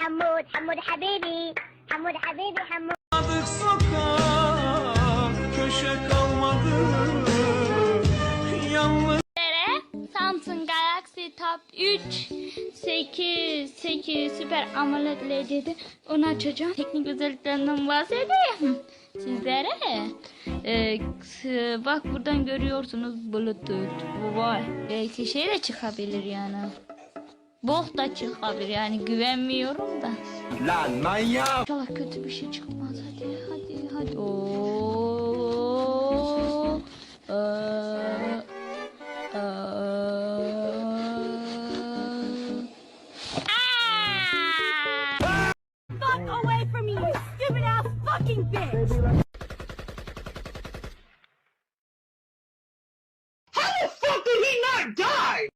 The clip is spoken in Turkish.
حمود حمود حبيبي حمود حبيبي حمود Kalmadık sokak, köşe kalmadı. Yalnız Samsung Galaxy Tab 3 8 8 Super AMOLED LCD onu açacağım. Teknik özelliklerinden bahsedeyim sizlere. Ee, s- bak buradan görüyorsunuz Bluetooth. Bu var. Belki şey de çıkabilir yani. Bok da çıkabilir yani güvenmiyorum da. Lan manyak. İnşallah kötü bir şey çıkmaz hadi hadi hadi. Oo. Ee, ee. Fuck away from me, you stupid ass fucking bitch. How the fuck did he not die?